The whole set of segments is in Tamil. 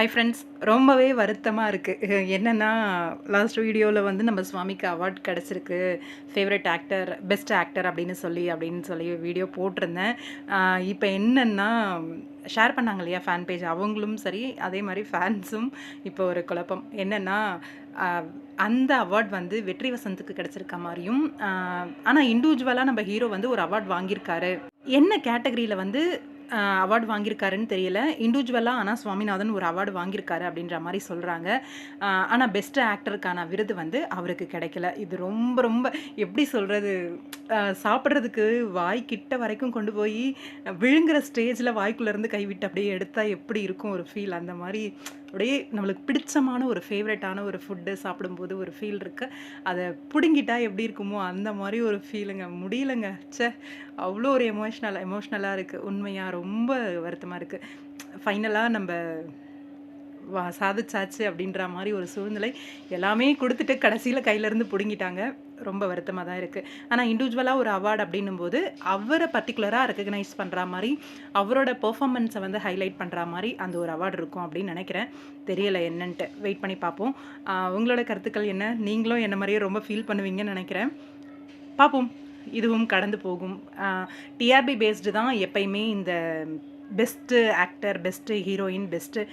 ஹை ஃப்ரெண்ட்ஸ் ரொம்பவே வருத்தமாக இருக்குது என்னென்னா லாஸ்ட் வீடியோவில் வந்து நம்ம சுவாமிக்கு அவார்ட் கிடச்சிருக்கு. ஃபேவரட் ஆக்டர் பெஸ்ட் ஆக்டர் அப்படின்னு சொல்லி அப்படின்னு சொல்லி வீடியோ போட்டிருந்தேன். இப்போ என்னென்னா ஷேர் பண்ணாங்க இல்லையா ஃபேன் பேஜ் அவங்களும் சரி அதே மாதிரி ஃபேன்ஸும் இப்போ ஒரு குழப்பம். என்னென்னா அந்த அவார்ட் வந்து வெற்றி வசந்துக்கு கிடச்சிருக்க மாதிரியும் ஆனால் இண்டிவிஜுவலாக நம்ம ஹீரோ வந்து ஒரு அவார்ட் வாங்கியிருக்காரு. என்ன கேட்டகரியில் வந்து அவார்டு வாங்கியிருக்காருன்னு தெரியல. இண்டிவிஜுவலாக ஆனால் சுவாமிநாதன் ஒரு அவார்டு வாங்கியிருக்காரு அப்படின்ற மாதிரி சொல்கிறாங்க ஆனால் பெஸ்ட் ஆக்டருக்கான விருது வந்து அவருக்கு கிடைக்கல. இது ரொம்ப ரொம்ப எப்படி சொல்கிறது சாப்பிட்றதுக்கு வாய் கிட்ட வரைக்கும் கொண்டு போய் விழுங்குற ஸ்டேஜில் வாய்க்குள்ளேருந்து கைவிட்டு அப்படியே எடுத்தால் எப்படி இருக்கும் ஒரு ஃபீல் அந்த மாதிரி அப்படியே நம்மளுக்கு பிடிச்சமான ஒரு ஃபேவரட்டான ஒரு ஃபுட்டு சாப்பிடும்போது ஒரு ஃபீல் இருக்குது அதை பிடுங்கிட்டா எப்படி இருக்குமோ அந்த மாதிரி ஒரு ஃபீலுங்க முடியலங்க. சே அவ்வளோ ஒரு எமோஷ்னல் எமோஷ்னலாக இருக்குது உண்மையாக ரொம்ப வருத்தமாக இருக்குது ஃபைனலாக நம்ம வா சாதிச்சாச்சு அப்படின்ற மாதிரி ஒரு சூழ்நிலை எல்லாமே கொடுத்துட்டு கடைசியில் கையிலேருந்து பிடுங்கிட்டாங்க. ரொம்ப வருத்தமாக தான் இருக்குது ஆனால் இண்டிவிஜுவலாக ஒரு அவார்டு அப்படின்னும் போது அவரை பர்டிகுலராக ரெக்கக்னைஸ் பண்ணுற மாதிரி அவரோட பெர்ஃபார்மன்ஸை வந்து ஹைலைட் பண்ணுற மாதிரி அந்த ஒரு அவார்டு இருக்கும் அப்படின்னு நினைக்கிறேன். தெரியலை என்னன்ட்டு. வெயிட் பண்ணி பார்ப்போம். உங்களோட கருத்துக்கள் என்ன? நீங்களும் என்ன மாதிரியே ரொம்ப ஃபீல் பண்ணுவீங்கன்னு நினைக்கிறேன். பார்ப்போம். இதுவும் கடந்து போகும். டிஆர்பி பேஸ்டு தான் எப்பயுமே இந்த best actor best heroine best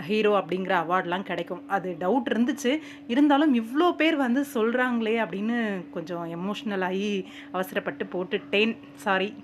hero அப்படிங்கிற அவார்ட்லாம் கிடைக்கும். அது டவுட் இருந்துச்சு. இருந்தாலும் இவ்வளோ பேர் வந்து சொல்கிறாங்களே அப்படின்னு கொஞ்சம் எமோஷ்னலாகி அவசரப்பட்டு போட்டுட்டேன். சாரி